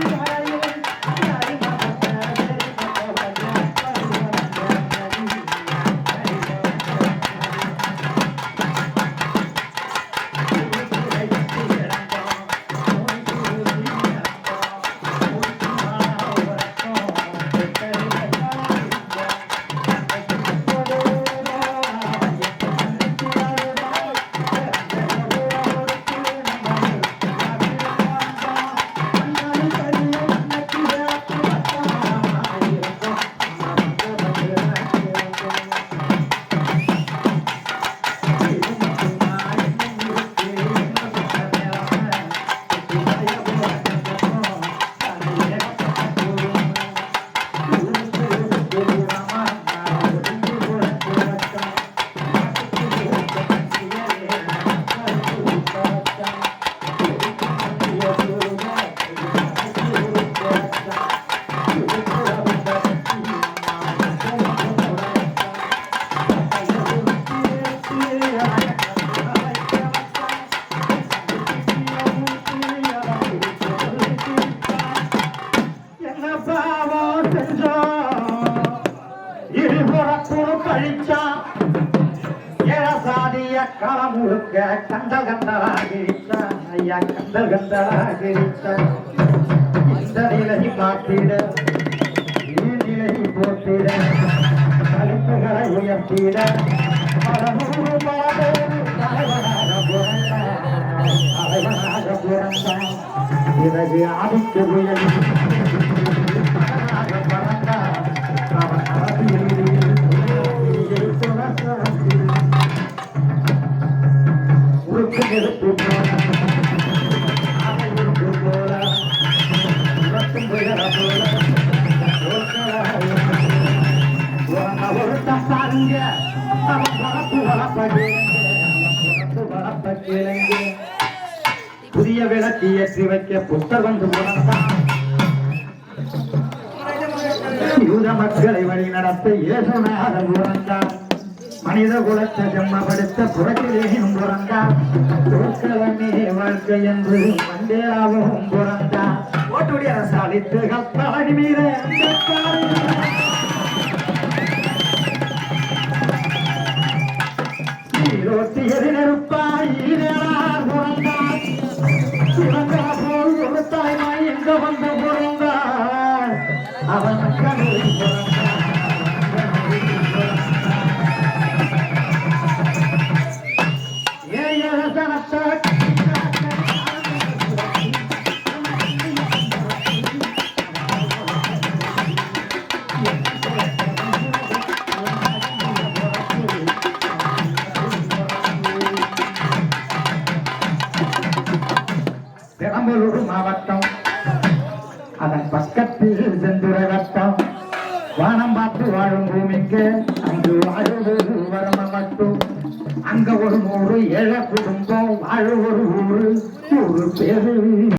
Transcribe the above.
Thank you. ஏழசாதிய களம் முழுக்க கண்டல் கண்டலாகிரிச்சான் ஐயா கண்டல் கண்டலாகிரிச்சான் இந்த நிலை மாற்றிட நிலை போட்டிட கருத்துகளை உயர்த்திட பல நூறு தலைவனாக பிறந்தான் தலைவனாக பிறந்தான் பிறகு அடித்து புயல் ஒருத்தன் அவன் பரப்பு வளப்பட்டு வளப்பட்டு புதிய விளக்கு ஏற்றி வைக்க புத்தகம் உணர்ந்தான். யூத மக்களை வழி நடத்த இயேசுநாதன் உறந்தான் மனித குலத்தை ஜம்மப்படுத்த புறக்கிலேயும் புறந்தான் தோற்கலமே வாழ்க்கை என்று மண்டேலாவும் புறந்தான் ஓட்டுடைய சாலித்து கப்பாடி மீது மீற நீரோட்டியது நெருப்பாய் ஈரேலார் போல் ஒரு எங்க வந்து புறந்தான் அவன் கண்ணில் பெரம்பலூர் மாவட்டம். அதன் பக்கத்தில் செந்துர வட்டம். வானம் பார்த்து வாழும் பூமிக்கு அங்கு வாழ்வது வரம மட்டும். அங்க ஒரு நூறு ஏழை குடும்பம் வாழ ஒரு ஊரு ஒரு பேரு.